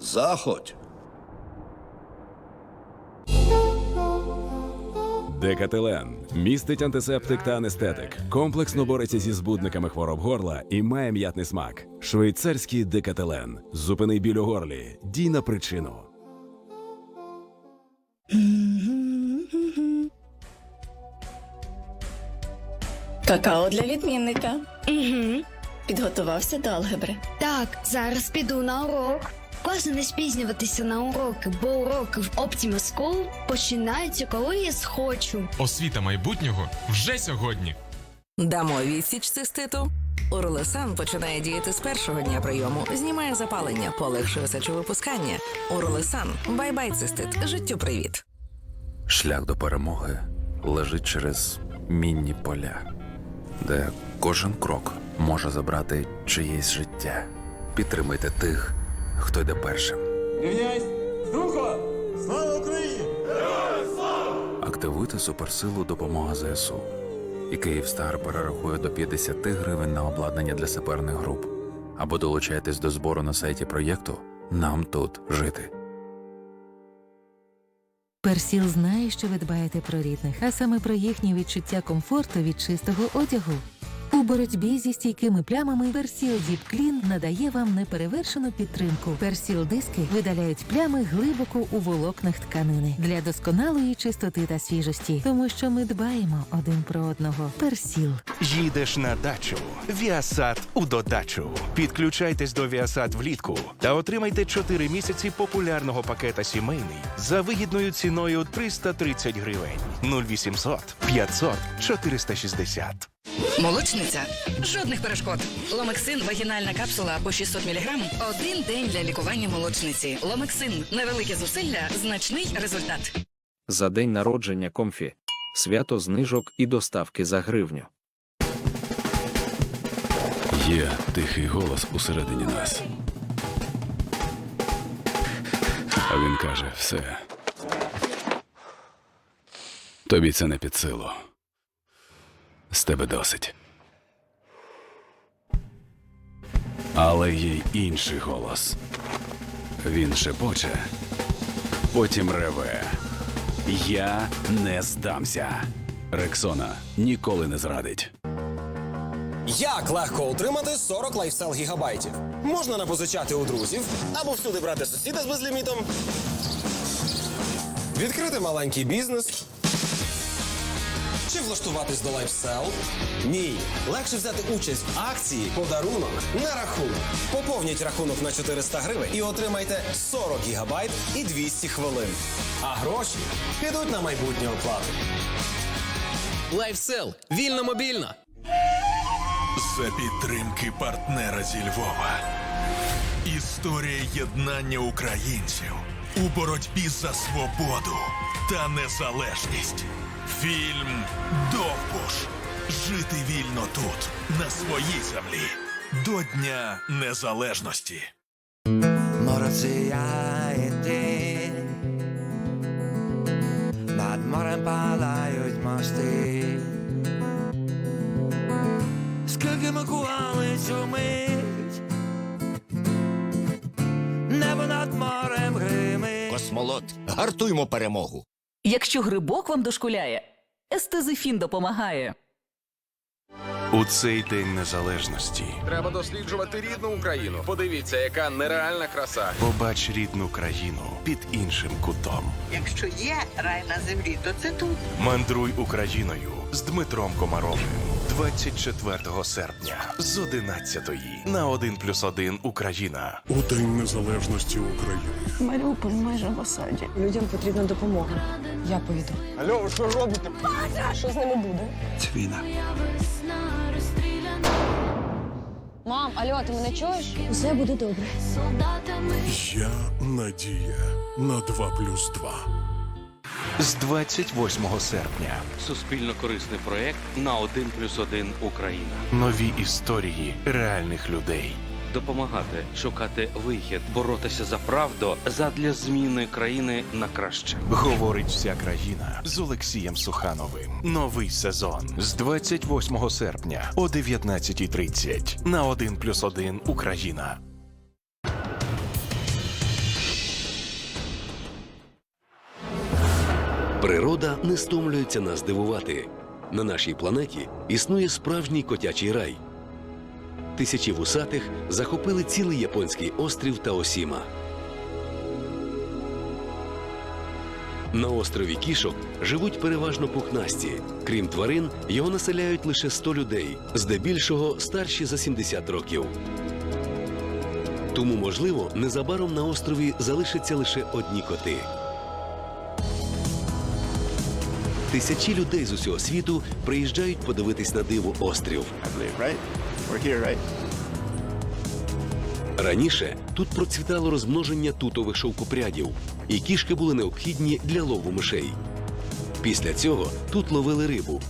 Заходь. Декателен містить антисептик та анестетик, комплексно бореться зі збудниками хвороб горла і має м'ятний смак. Швейцарський декателен. Зупини біль у горлі. Дій на причину. Какао для відмінника. Угу. Підготувався до алгебри. Так, зараз піду на урок. Важно не спізнюватися на уроки, бо уроки в Optima School починаються, коли я схочу. Освіта майбутнього вже сьогодні. Дамо відсіч циститу. Уролесан починає діяти з першого дня прийому, знімає запалення, полегшує сечовипускання. Уролесан бай-бай цистит. Життю привіт. Шлях до перемоги лежить через мінні поля, де кожен крок може забрати чиєсь життя. Підтримайте тих, хто йде першим. Рівняйсь! Рухо! Слава Україні! Активуйте суперсилу допомога ЗСУ. І Київстар перерахує до 50 гривень на обладнання для саперних груп. Або долучайтесь до збору на сайті проєкту Нам тут жити. Персіл знає, що ви дбаєте про рідних, а саме про їхнє відчуття комфорту від чистого одягу. У боротьбі зі стійкими плямами Персіл Діп Клін надає вам неперевершену підтримку. Персіл диски видаляють плями глибоко у волокнах тканини для досконалої чистоти та свіжості, тому що ми дбаємо один про одного. Персіл. Їдеш на дачу. Віасад у додачу. Підключайтесь до Віасад влітку та отримайте 4 місяці популярного пакета сімейний за вигідною ціною 330 гривень. 0800 500 460. Молочниця. Жодних перешкод. Ломексин вагінальна капсула по 600 мг. Один день для лікування молочниці. Ломексин. Невелике зусилля, значний результат. За день народження комфі. Свято знижок і доставки за гривню. Є тихий голос усередині нас. А він каже: все. Тобі це не під силу. З тебе досить. Але є й інший голос. Він шепоче, потім реве. Я не здамся. Рексона ніколи не зрадить. Як легко отримати 40 лайфстайл гігабайтів? Можна напозичати у друзів або всюди брати сусіда з безлімітом. Відкрити маленький бізнес. Чи влаштуватись до лайфсел? Ні. Легше взяти участь в акції подарунок на рахунок. Поповніть рахунок на 400 гривень і отримайте 40 гігабайт і 200 хвилин. А гроші підуть на майбутнє оплати. Лайфсел. Вільно мобільно. За підтримки партнера зі Львова. Історія єднання українців у боротьбі за свободу та незалежність. Фільм Довбуш. Жити вільно тут, на своїй землі. До Дня Незалежності. Морозія йти, над морем палають мости. Скільки ми кували цю мить, небо над морем гримить. Космолот. Гартуймо перемогу. Якщо грибок вам дошкуляє, естезифін допомагає. У цей день незалежності Треба досліджувати рідну Україну. Подивіться, яка нереальна краса. побач рідну країну під іншим кутом. Якщо є рай на землі, то це тут. Мандруй Україною з Дмитром Комаровим 24 серпня з 11 на 1+,1 Україна. У День Незалежності України. Маріуполь майже в осаді. Людям потрібна допомога. Я поїду. Алло, що робите? Що з ними буде? Мам, алло, ти мене чуєш? Усе буде добре. Я надія на 2 плюс 2. З 28 серпня Суспільно корисний проєкт на 1 плюс 1 Україна. нові історії реальних людей. Допомагати, шукати вихід, боротися за правду задля зміни країни на краще. Говорить вся країна з Олексієм Сухановим. Новий сезон з 28 серпня о 19.30 на 1+,1 Україна. Природа не стомлюється нас дивувати. На нашій планеті існує справжній котячий рай. Тисячі вусатих захопили цілий японський острів Таосіма. На острові Кішок живуть переважно пухнасті. Крім тварин, його населяють лише 100 людей, здебільшого старші за 70 років. Тому, можливо, незабаром на острові залишаться лише одні коти. Тисячі людей з усього світу приїжджають подивитись на диво острів. Раніше тут процвітало розмноження тутових шовкопрядів, і кішки були необхідні для лову мишей. Після цього тут ловили рибу.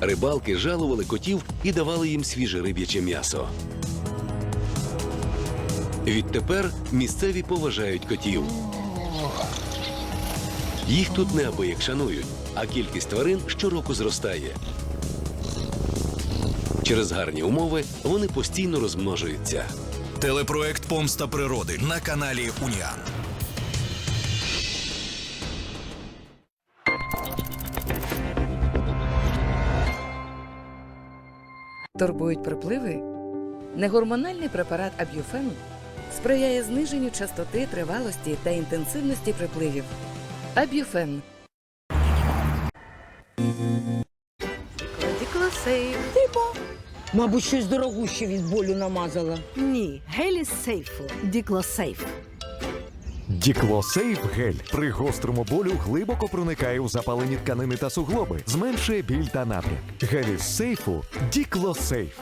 Рибалки жалували котів і давали їм свіже риб'яче м'ясо. Відтепер місцеві поважають котів. Їх тут неабияк шанують, а кількість тварин щороку зростає. Через гарні умови вони постійно розмножуються. Телепроект Помста природи на каналі Уніан. Турбують припливи? Негормональний препарат Аб'юфен сприяє зниженню частоти, тривалості та інтенсивності припливів. Аб'юфен Типу. Мабуть, щось дорогуще від болю намазала. Ні, гелі з сейфу. Діклосейф. Діклосейф гель при гострому болю глибоко проникає у запалені тканини та суглоби, зменшує біль та напряг. Гель із сейфу Діклосейф.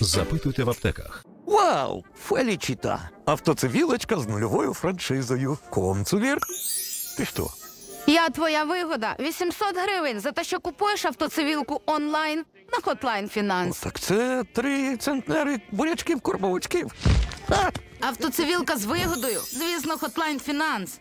Запитуйте в аптеках. Вау! Фелічіта! Автоцивілочка з нульовою франшизою. Комцувір. Ти що? Я твоя вигода. 800 гривень за те, що купуєш автоцивілку онлайн на Hotline Finance. Так це три центнери бурячків корбовичків. Автоцивілка з вигодою. Звісно, Hotline Finance.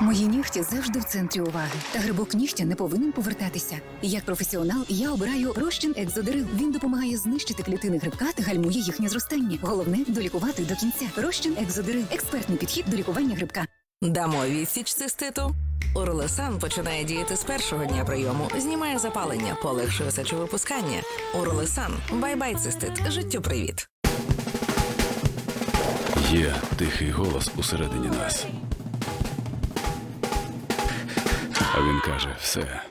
Мої нігті завжди в центрі уваги. Та грибок нігтя не повинен повертатися. Як професіонал, я обираю розчин екзодерил. Він допомагає знищити клітини грибка та гальмує їхнє зростання. Головне долікувати до кінця. Розчин екзодерил експертний підхід до лікування грибка. Дамо відсіч циститу. Урлесан починає діяти з першого дня прийому, знімає запалення, полегшує сечовипускання. Урлесан. Бай-бай, цистит. Життю привіт. Є тихий голос усередині нас. А він каже: все.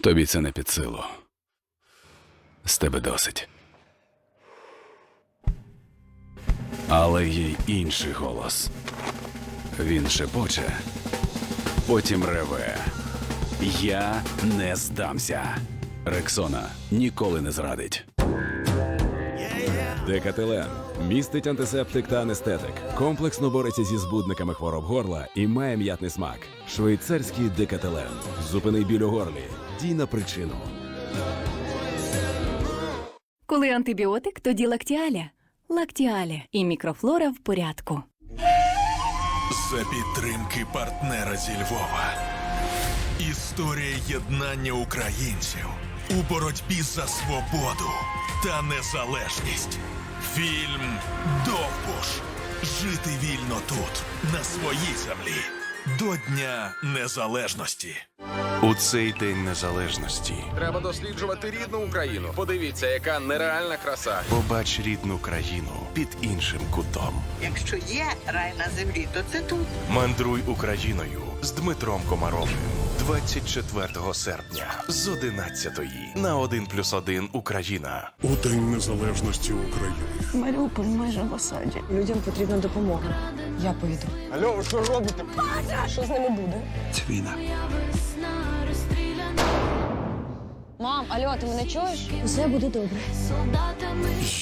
Тобі це не під силу. З тебе досить. Але є інший голос. Він шепоче, потім реве. Я не здамся. Рексона ніколи не зрадить. Декателен містить антисептик та анестетик. Комплексно бореться зі збудниками хвороб горла і має м'ятний смак. Швейцарський декателен. Зупини біль у горлі. Дій на причину. Коли антибіотик, тоді лактіаля. Лактіаля і мікрофлора в порядку. За підтримки партнера зі Львова. Історія єднання українців у боротьбі за свободу та незалежність. Фільм Довбуш. Жити вільно тут, на своїй землі. До Дня Незалежності. У цей день незалежності Треба досліджувати рідну Україну. Подивіться, яка нереальна краса. побач рідну країну під іншим кутом. Якщо є рай на землі, то це тут. Мандруй Україною з Дмитром Комаровим 24 серпня з 11 на 1+,1 Україна. У День Незалежності України. Маріуполь майже в осаді. Людям потрібна допомога. Я повіду. Алло, ви що робите? Що з ними буде? Це війна. Мам, алло, ти мене чуєш? Усе буде добре.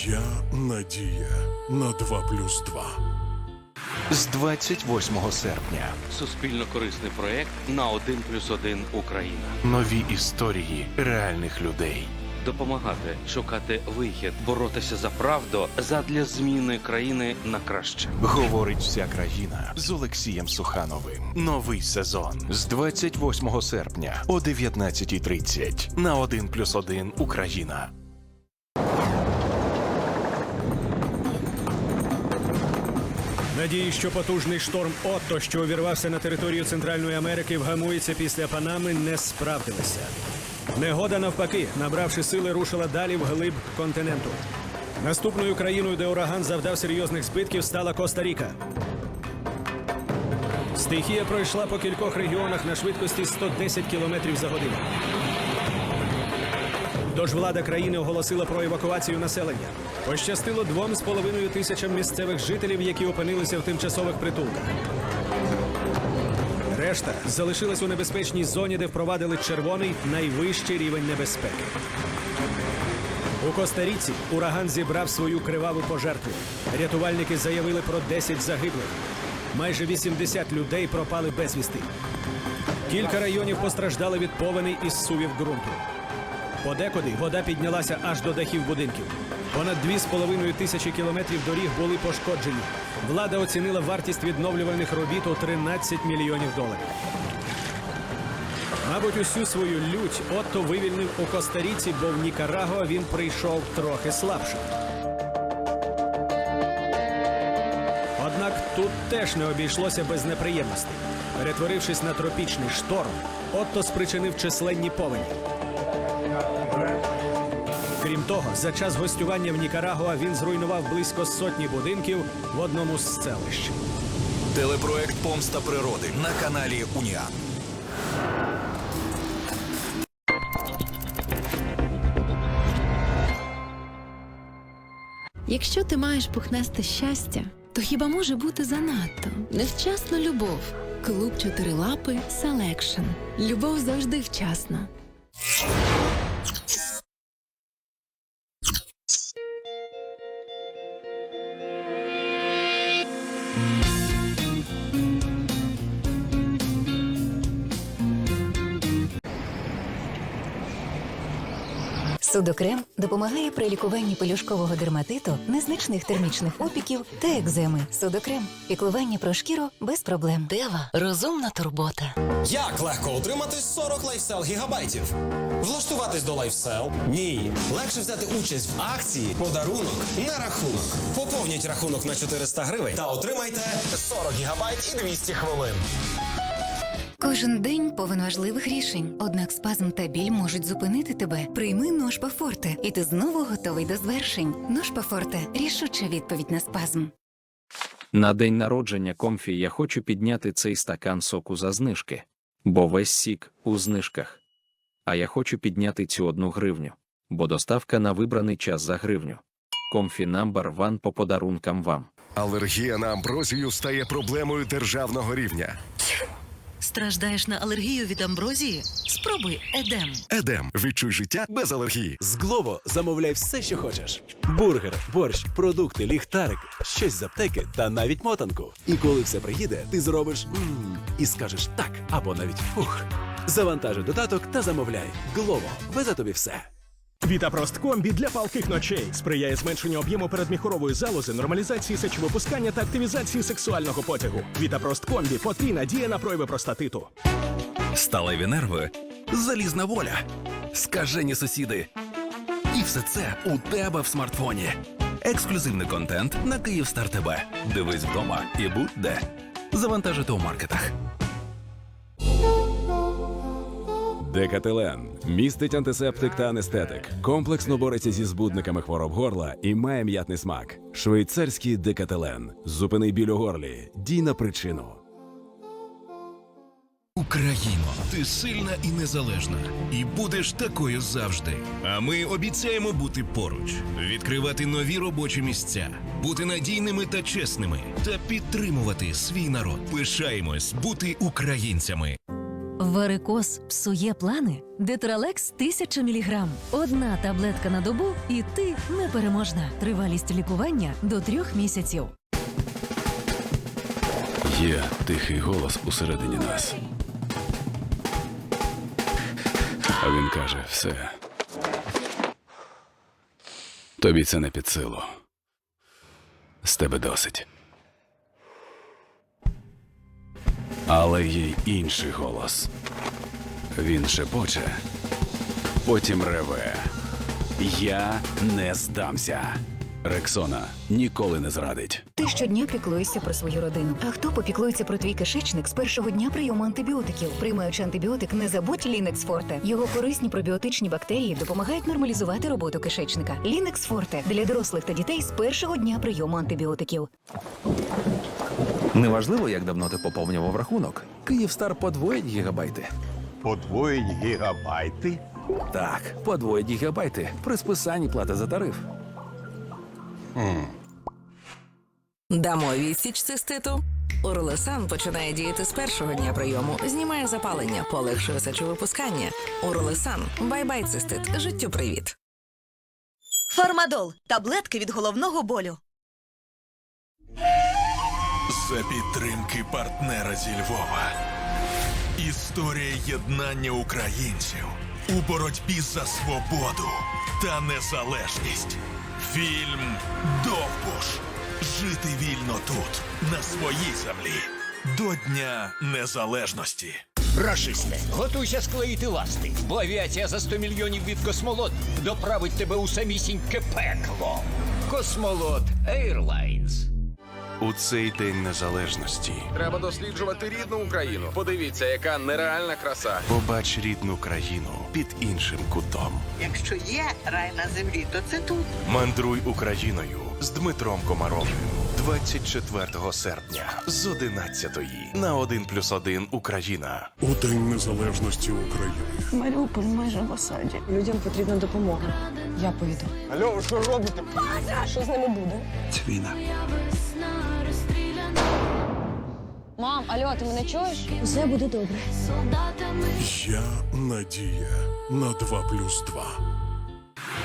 Я надія на 2 плюс 2. З 28 серпня Суспільно корисний проєкт на 1 плюс 1 Україна. нові історії реальних людей. Допомагати, шукати вихід, боротися за правду задля зміни країни на краще. Говорить вся країна з Олексієм Сухановим. Новий сезон з 28 серпня о 19.30 на 1+,1 Україна. Надії, що потужний шторм Отто, що увірвався на територію Центральної Америки, вгамується після Панами, не справдилися. Негода, навпаки, набравши сили, рушила далі вглиб континенту. Наступною країною, де ураган завдав серйозних збитків, стала Коста-Ріка. Стихія пройшла по кількох регіонах на швидкості 110 км за годину. Тож влада країни оголосила про евакуацію населення. Пощастило двом з половиною тисячам місцевих жителів, які опинилися в тимчасових притулках. Решта залишилась у небезпечній зоні, де впровадили червоний найвищий рівень небезпеки. У Коста-Ріці ураган зібрав свою криваву пожертву. Рятувальники заявили про 10 загиблих. Майже 80 людей пропали безвісти. Кілька районів постраждали від повеней із сувів ґрунту. Подекуди вода піднялася аж до дахів будинків. Понад 2,5 тисячі кілометрів доріг були пошкоджені. Влада оцінила вартість відновлювальних робіт у 13 мільйонів доларів. Мабуть, усю свою лють Отто вивільнив у Коста-Ріці, бо в Нікарагуа він прийшов трохи слабше. Однак тут теж не обійшлося без неприємностей. Перетворившись на тропічний шторм, Отто спричинив численні повені. Того, за час гостювання в Нікарагуа він зруйнував близько сотні будинків в одному з селищ. Телепроект Помста природи на каналі Уніан. Якщо ти маєш пухнасте щастя, то хіба може бути занадто? Невчасна любов. Клуб чотирилапи Селекшн. Любов завжди вчасно. Судокрем допомагає при лікуванні пелюшкового дерматиту, незначних термічних опіків та екземи. Судокрем піклування про шкіру без проблем. Дева розумна турбота. Як легко отримати 40 лайфсел гігабайтів? Влаштуватись до лайфсел? Ні. Легше взяти участь в акції подарунок на рахунок. Поповніть рахунок на 400 гривень та отримайте 40 гігабайт і 200 хвилин. Кожен день повен важливих рішень. Однак спазм та біль можуть зупинити тебе. Прийми Ношпа Форте, і ти знову готовий до звершень. Ношпа Форте рішуча відповідь на спазм. На день народження комфі я хочу підняти цей стакан соку за знижки, бо весь сік у знижках. А я хочу підняти цю одну гривню, бо доставка на вибраний час за гривню. Комфі намбар ван по подарункам вам. Алергія на амброзію стає проблемою державного рівня. Страждаєш на алергію від амброзії? Спробуй Едем. Едем. Відчуй життя без алергії. З Глово замовляй все, що хочеш: бургер, борщ, продукти, ліхтарик, щось з аптеки та навіть мотанку. І коли все приїде, ти зробиш «Мм» і скажеш так або навіть фух. Завантажи додаток та замовляй. Глово везе тобі все. Вітапрост комбі для палких ночей сприяє зменшенню об'єму передміхорової залози, нормалізації сечовипускання та активізації сексуального потягу. Вітапрост комбі потрійна дія на прояви простатиту. Сталеві нерви, залізна воля, скажені сусіди. І все це у тебе в смартфоні. Ексклюзивний контент на Київстар ТБ. Дивись вдома і будь де. Завантажити у маркетах. Декателен містить антисептик та анестетик. Комплексно бореться зі збудниками хвороб горла і має м'ятний смак. Швейцарський декателен. Зупини біль у горлі. Дій на причину. Україно, ти сильна і незалежна, і будеш такою завжди. А ми обіцяємо бути поруч, відкривати нові робочі місця, бути надійними та чесними, та підтримувати свій народ. Пишаємось бути українцями. Варикоз псує плани. Детралекс 1000 мг. Одна таблетка на добу, і ти непереможна. Тривалість лікування до трьох місяців. Є тихий голос усередині нас. А він каже: все. Тобі це не під силу. З тебе досить. Але є й інший голос. Він шепоче, потім реве. Я не здамся. Рексона ніколи не зрадить. Ти щодня піклуєшся про свою родину. А хто попіклується про твій кишечник з першого дня прийому антибіотиків? Приймаючи антибіотик, не забудь Лінекс Форте. Його корисні пробіотичні бактерії допомагають нормалізувати роботу кишечника. Лінекс Форте для дорослих та дітей з першого дня прийому антибіотиків. Неважливо, як давно ти поповнював рахунок. Київстар подвоїть гігабайти. Подвоїть гігабайти? Так, подвоїть гігабайти при списанні плати за тариф. Дамо відсіч циститу. Урлесан починає діяти з першого дня прийому, знімає запалення, полегшує сечовипускання. Урлесан. Бай-бай цистит. Життю привіт. Фармадол таблетки від головного болю. За підтримки партнера зі Львова. Історія єднання українців у боротьбі за свободу та незалежність. Фільм Довбуш. Жити вільно тут, на своїй землі. До Дня Незалежності. Рашисте, готуйся склеїти ласти, бо авіація за 100 мільйонів від космолот доправить тебе у самісіньке пекло. Космолот Airlines. У цей день незалежності Треба досліджувати рідну Україну. Подивіться, яка нереальна краса. побач рідну країну під іншим кутом. Якщо є рай на землі, то це тут. Мандруй Україною з Дмитром Комаровим 24 серпня з 11 на 1+,1 Україна. У День Незалежності України. Маріуполь майже в осаді. Людям потрібна допомога. Я поїду. Алло, ви що робите? Що з ними буде? Війна. Мам, алло, ти мене чуєш? Усе буде добре. Я надія на 2 плюс 2.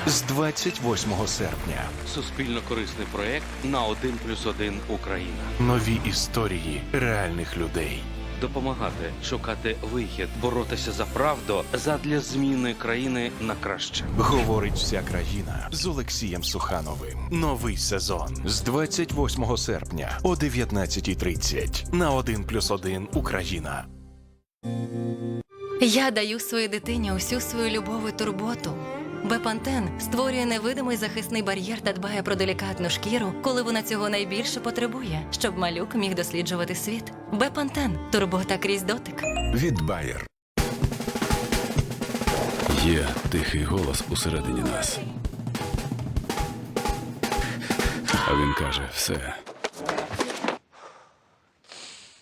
З 28 серпня Суспільно корисний проект на 1 плюс 1 Україна. нові історії реальних людей. Допомагати, шукати вихід, боротися за правду задля зміни країни на краще. Говорить вся країна з Олексієм Сухановим. Новий сезон з 28 серпня о 19.30 на 1+,1 Україна. Я даю своїй дитині усю свою любов і турботу. Бепантен створює невидимий захисний бар'єр та дбає про делікатну шкіру, коли вона цього найбільше потребує, щоб малюк міг досліджувати світ. Бепантен турбота крізь дотик. Від Bayer. Є тихий голос усередині нас. А він каже: все.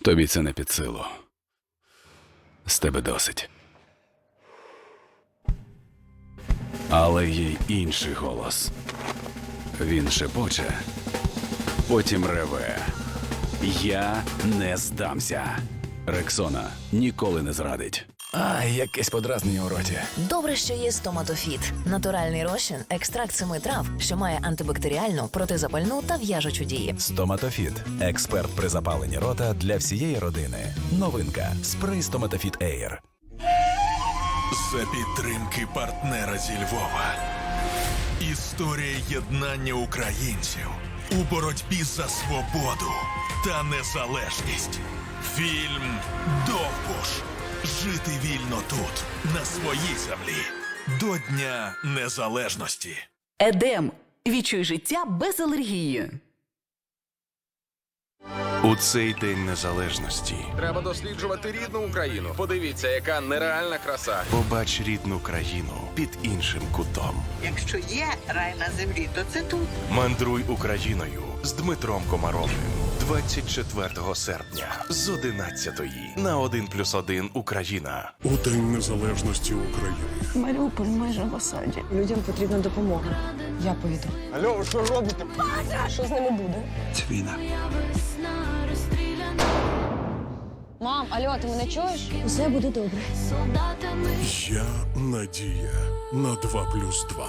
Тобі це не під силу. З тебе досить. Але є й інший голос. Він шепоче, потім реве. Я не здамся. Рексона ніколи не зрадить. А, якесь подразнення у роті. Добре, що є стоматофіт. Натуральний розчин, екстракт семи трав, що має антибактеріальну, протизапальну та в'яжучу дії. Стоматофіт. Експерт при запаленні рота для всієї родини. Новинка. Спрей Стоматофіт Air. За підтримки партнера зі Львова. Історія єднання українців у боротьбі за свободу та незалежність. Фільм Довбуш. Жити вільно тут, на своїй землі. До Дня Незалежності. Едем. Відчуй життя без алергії. У цей день незалежності Треба досліджувати рідну Україну. Подивіться, яка нереальна краса. побач рідну країну під іншим кутом. Якщо є рай на землі, то це тут. Мандруй Україною з Дмитром Комаровим 24 серпня з 11 на 1+,1 Україна. У День Незалежності України. Маріуполь майже в осаді. Людям потрібна допомога. Я поїду. Алло, ви що робите? Що з ними буде? Війна. Мам, алло, ти мене чуєш? Усе буде добре. Я надія на 2 плюс 2.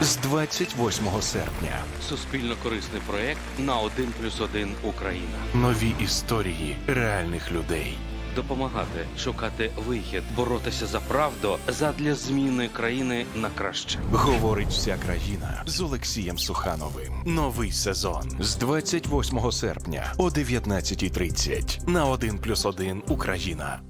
З 28 серпня Суспільно корисний проект на 1 плюс 1 Україна. нові історії реальних людей. Допомагати, шукати вихід, боротися за правду задля зміни країни на краще. Говорить вся країна з Олексієм Сухановим. Новий сезон з 28 серпня о 19.30 на 1+,1 Україна.